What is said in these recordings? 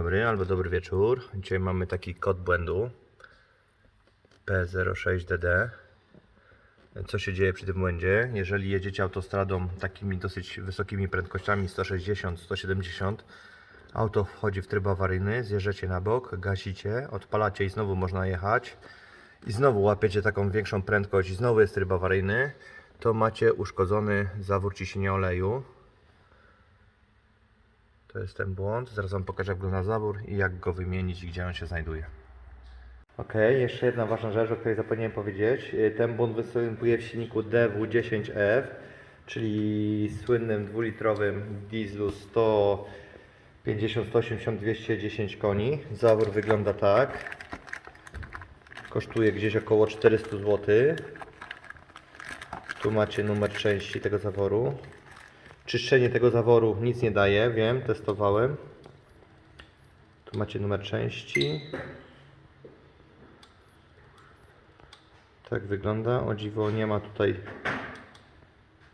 albo dobry wieczór. Dzisiaj mamy taki kod błędu P06DD. Co się dzieje przy tym błędzie? Jeżeli jedziecie autostradą takimi dosyć wysokimi prędkościami 160-170, auto wchodzi w tryb awaryjny, zjeżdżacie na bok, gasicie, odpalacie i znowu można jechać i znowu łapiecie taką większą prędkość i znowu jest tryb awaryjny, to macie uszkodzony zawór ciśnienia oleju. To jest ten błąd. Zaraz Wam pokażę jak wygląda zawór i jak go wymienić i gdzie on się znajduje. Ok, jeszcze jedna ważna rzecz, o której zapomniałem powiedzieć. Y, Ten błąd występuje w silniku DW10F, czyli słynnym dwulitrowym dieslu 150, 180, 210 koni. Zawór wygląda tak. Kosztuje gdzieś około 400 zł. Tu macie numer części tego zaworu. Czyszczenie tego zaworu nic nie daje, wiem, testowałem. Tu macie numer części. Tak wygląda. O dziwo nie ma tutaj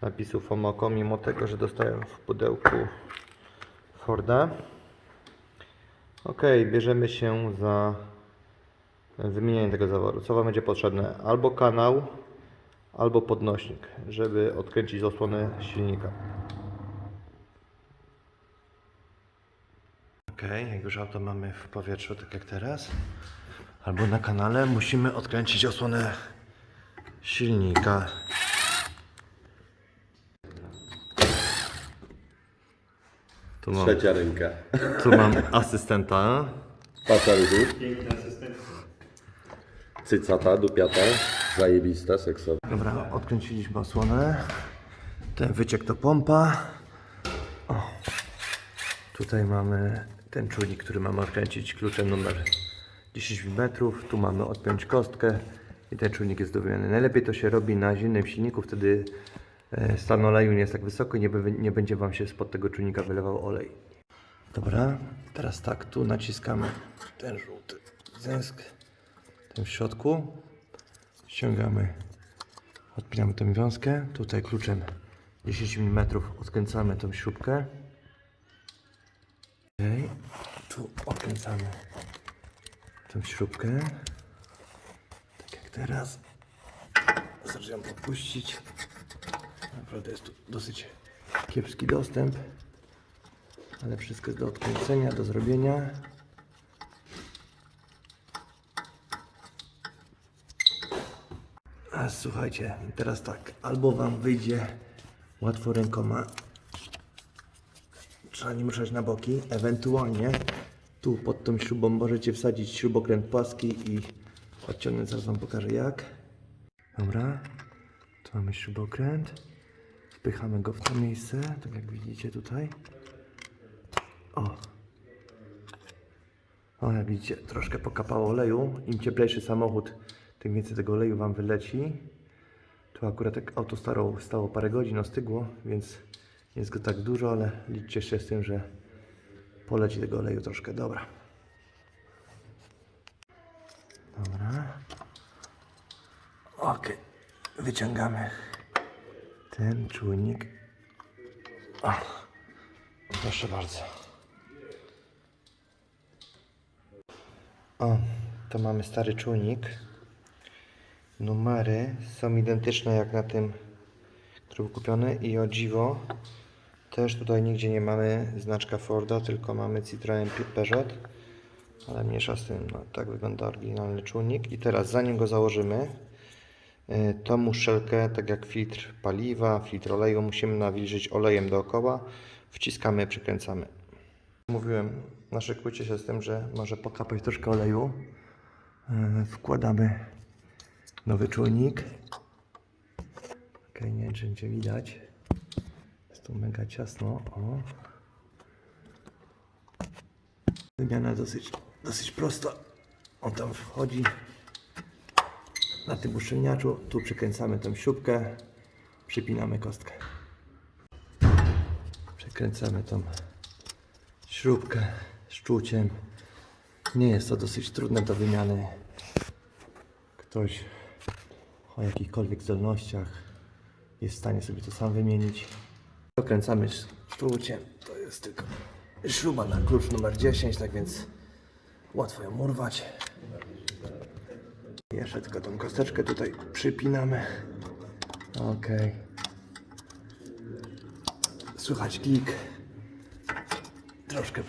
napisu Fomoco, mimo tego, że dostałem w pudełku Forda. Ok, bierzemy się za wymienianie tego zaworu. Co Wam będzie potrzebne? Albo kanał, albo podnośnik, żeby odkręcić osłonę silnika. Ok, jak już auto mamy w powietrzu, tak jak teraz, albo na kanale, musimy odkręcić osłonę silnika. Tu mam, Trzecia ręka. tu mam asystenta. Pasa ruchu. Cycata, dupiata. Zajebista, seksowa. Dobra, odkręciliśmy osłonę. Ten wyciek to pompa. O. Tutaj mamy ten czujnik, który mamy odkręcić kluczem numer 10 mm. Tu mamy odpiąć kostkę i ten czujnik jest do wymiany. Najlepiej to się robi na zimnym silniku, wtedy e, stan oleju nie jest tak wysoko i nie, nie będzie Wam się spod tego czujnika wylewał olej. Dobra, teraz tak, tu naciskamy ten żółty zysk, ten w środku. Ściągamy Odpinamy tą wiązkę. Tutaj kluczem 10 mm odkręcamy tą śrubkę. Okay. Tu odkręcamy tą śrubkę. Tak jak teraz. Wystarczy ją popuścić. Naprawdę jest tu dosyć kiepski dostęp. Ale wszystko jest do odkręcenia, do zrobienia. A słuchajcie, teraz tak, albo wam wyjdzie łatwo rękoma, trzeba nim ruszać na boki, ewentualnie tu pod tą śrubą możecie wsadzić śrubokręt płaski i odciągnąć, zaraz wam pokażę jak. Dobra, tu mamy śrubokręt, wpychamy go w to miejsce, tak jak widzicie tutaj. O, o, jak widzicie, troszkę pokapało oleju. Im cieplejszy samochód, tym więcej tego oleju Wam wyleci. Tu akurat jak auto stało, stało parę godzin, ostygło, więc nie jest go tak dużo, ale liczcie się z tym, że poleci tego oleju troszkę. Dobra. Dobra. Ok. Wyciągamy ten czujnik. Proszę bardzo. O, to mamy stary czujnik. Numery są identyczne jak na tym, który był kupiony i o dziwo też tutaj nigdzie nie mamy znaczka Forda, tylko mamy Citroen Peugeot. Ale mniejsza z tym, no, tak wygląda oryginalny czujnik. I teraz zanim go założymy, y, tą muszelkę, tak jak filtr paliwa, filtr oleju, musimy nawilżyć olejem dookoła. Wciskamy, przykręcamy. Mówiłem, naszykujcie się z tym, że może pokapać troszkę oleju. Yy, Wkładamy nowy czujnik. Ok, nie wiem, czy będzie widać. Tu mega ciasno. O. Wymiana dosyć, dosyć prosta. On tam wchodzi na tym uszczelniaczu. Tu przykręcamy tą śrubkę. Przypinamy kostkę. Przekręcamy tą śrubkę szczuciem. Nie jest to dosyć trudne do wymiany. Ktoś o jakichkolwiek zdolnościach jest w stanie sobie to sam wymienić. Dokręcamy szczuciem. To jest tylko śruba na klucz numer 10, tak więc Łatwo ją urwać. Jeszcze tylko tą kosteczkę tutaj przypinamy. Ok. Słychać klik. Troszkę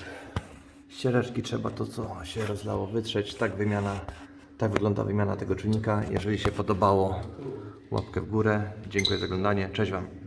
ściereczki trzeba to, co się rozlało, wytrzeć. Tak wymiana, tak wygląda wymiana tego czujnika. Jeżeli się podobało, łapkę w górę. Dziękuję za oglądanie. Cześć Wam.